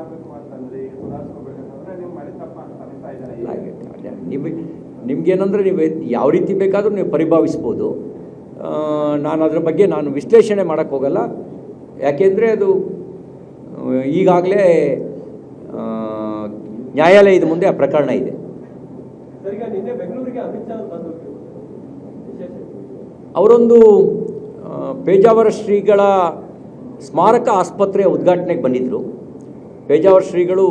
ಆಗ್ಬೇಕು ಅಂತಂದ್ರೆ ಈಗ ಸುಧಾರಿಸ್ಕೋಬೇಕಂತಂದ್ರೆ ನೀವು ಮಾಡಿ ತಪ್ಪ ಅಂತ ಅನಿಸ್ತಾ ಇದ್ದಾರೆ. ಹಾಗೆ ನಿಮಗೆ ನಿಮ್ಗೇನಂದ್ರೆ ನೀವು ಯಾವ ರೀತಿ ಬೇಕಾದರೂ ನೀವು ಪರಿಭಾವಿಸ್ಬೋದು. ನಾನು ಅದರ ಬಗ್ಗೆ ನಾನು ವಿಶ್ಲೇಷಣೆ ಮಾಡೋಕ್ಕೆ ಹೋಗಲ್ಲ. ಯಾಕೆಂದರೆ ಅದು ಈಗಾಗಲೇ ನ್ಯಾಯಾಲಯದ ಮುಂದೆ ಆ ಪ್ರಕರಣ ಇದೆ. ಅವರೊಂದು ಪೇಜಾವರ ಶ್ರೀಗಳ ಸ್ಮಾರಕ ಆಸ್ಪತ್ರೆಯ ಉದ್ಘಾಟನೆಗೆ ಬಂದಿದ್ದರು ಪೇಜಾವರ ಶ್ರೀಗಳು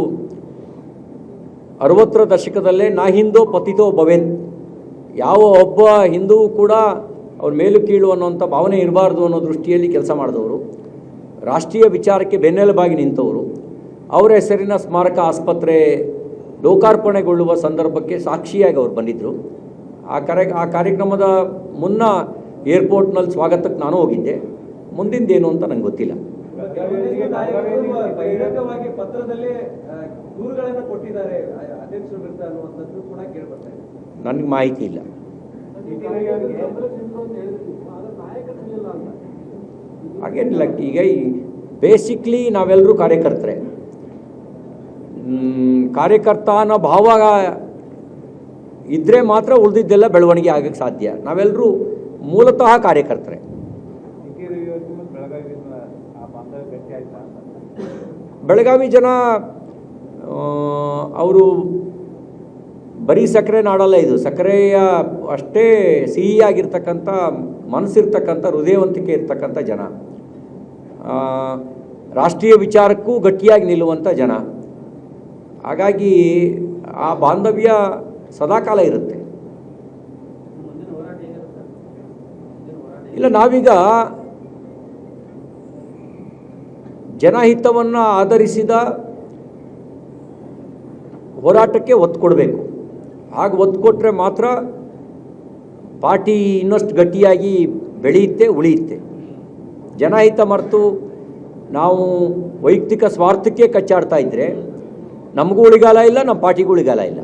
ಅರವತ್ತರ ದಶಕದಲ್ಲೇ ನಾ ಹಿಂದೋ ಪತಿತೋ ಭವೇನ್. ಯಾವ ಒಬ್ಬ ಹಿಂದೂ ಕೂಡ ಅವ್ರ ಮೇಲು ಕೀಳು ಅನ್ನೋಂಥ ಭಾವನೆ ಇರಬಾರ್ದು ಅನ್ನೋ ದೃಷ್ಟಿಯಲ್ಲಿ ಕೆಲಸ ಮಾಡಿದವರು. ರಾಷ್ಟ್ರೀಯ ವಿಚಾರಕ್ಕೆ ಬೆನ್ನೆಲುಬಾಗಿ ನಿಂತವರು. ಅವರ ಹೆಸರಿನ ಸ್ಮಾರಕ ಆಸ್ಪತ್ರೆ ಲೋಕಾರ್ಪಣೆಗೊಳ್ಳುವ ಸಂದರ್ಭಕ್ಕೆ ಸಾಕ್ಷಿಯಾಗಿ ಅವರು ಬಂದಿದ್ದರು ಆ ಕಾರ್ಯ ಆ ಕಾರ್ಯಕ್ರಮದ ಮುನ್ನ ಏರ್ಪೋರ್ಟ್ನಲ್ಲಿ ಸ್ವಾಗತಕ್ಕೆ ನಾನು ಹೋಗಿದ್ದೆ. ಮುಂದಿಂದೇನು ಅಂತ ನಂಗೆ ಗೊತ್ತಿಲ್ಲ. ಬಹಿರಂಗವಾಗಿ ಪತ್ರದಲ್ಲಿ ದೂರುಗಳನ್ನು ಕೊಟ್ಟಿದ್ದಾರೆ ಅಧ್ಯಕ್ಷರು ವಿರುದ್ಧ ಅನ್ನುವಂಥದ್ದು ಕೂಡ ಕೇಳ್ಬರ್ತಾ ಇದೆ. ನನಗೆ ಮಾಹಿತಿ ಇಲ್ಲ. ಹಾಗೇನಿಲ್ಲ ಈಗ ಬೇಸಿಕ್ಲಿ ನಾವೆಲ್ಲರೂ ಕಾರ್ಯಕರ್ತರೆ. ಕಾರ್ಯಕರ್ತ ಅನ್ನೋ ಭಾವ ಇದ್ದರೆ ಮಾತ್ರ ಉಳಿದಿದ್ದೆಲ್ಲ ಬೆಳವಣಿಗೆ ಆಗಕ್ಕೆ ಸಾಧ್ಯ. ನಾವೆಲ್ಲರೂ ಮೂಲತಃ ಕಾರ್ಯಕರ್ತರೆ ಹಿರಿಯ ಯೋಜನೆ ಮತ್ತು ಬೆಳಗಾವಿ ಆ ಬಾಂಧವ್ಯ ಗಟ್ಟಿ ಆಯ್ತಾ ಅಂತ ಬೆಳಗಾವಿ ಜನ ಅವರು ಬರೀ ಸಕ್ಕರೆ ನಾಡಲ್ಲ ಇದು. ಸಕ್ಕರೆಯ ಅಷ್ಟೇ ಸಿಹಿಯಾಗಿರ್ತಕ್ಕಂಥ ಮನಸ್ಸಿರ್ತಕ್ಕಂಥ ಹೃದಯವಂತಿಕೆ ಇರ್ತಕ್ಕಂಥ ಜನ. ರಾಷ್ಟ್ರೀಯ ವಿಚಾರಕ್ಕೂ ಗಟ್ಟಿಯಾಗಿ ನಿಲ್ಲುವಂಥ ಜನ. ಹಾಗಾಗಿ ಆ ಬಾಂಧವ್ಯ ಸದಾಕಾಲ ಇರುತ್ತೆ. ಇಲ್ಲ ನಾವೀಗ ಜನಹಿತವನ್ನು ಆಧರಿಸಿದ ಹೋರಾಟಕ್ಕೆ ಒತ್ತು ಕೊಡಬೇಕು. ಹಾಗೆ ಒತ್ತು ಕೊಟ್ಟರೆ ಮಾತ್ರ ಪಾರ್ಟಿ ಇನ್ನಷ್ಟು ಗಟ್ಟಿಯಾಗಿ ಬೆಳೆಯುತ್ತೆ ಉಳಿಯುತ್ತೆ. ಜನಹಿತ ಮರೆತು ನಾವು ವೈಯಕ್ತಿಕ ಸ್ವಾರ್ಥಕ್ಕೆ ಕಚ್ಚಾಡ್ತಾ ಇದ್ದರೆ ನಮಗೂ ಉಳಿಗಾಲ ಇಲ್ಲ ನಮ್ಮ ಪಾರ್ಟಿಗೂ ಉಳಿಗಾಲ ಇಲ್ಲ.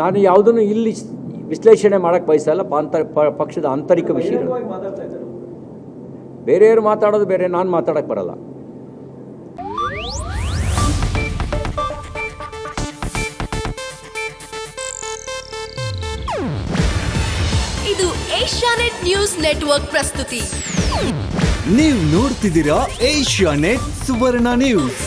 ನಾನು ಯಾವುದನ್ನು ಇಲ್ಲಿ ವಿಶ್ಲೇಷಣೆ ಮಾಡೋಕ್ಕೆ ಬಯಸಲ್ಲ ಪಾಂತ ಪಕ್ಷದ ಆಂತರಿಕ ವಿಷಯ ಬೇರೆಯವರು ಮಾತಾಡೋದು ಬೇರೆ ನಾನು ಮಾತಾಡೋಕ್ಕೆ ಬರಲ್ಲ. ಇದು ಏಷ್ಯಾನೆಟ್ ನ್ಯೂಸ್ ನೆಟ್ವರ್ಕ್ ಪ್ರಸ್ತುತಿ. ನೀವು ನೋಡ್ತಿದ್ದೀರಾ ಏಷ್ಯಾ ನೆಟ್ ಸುವರ್ಣ ನ್ಯೂಸ್.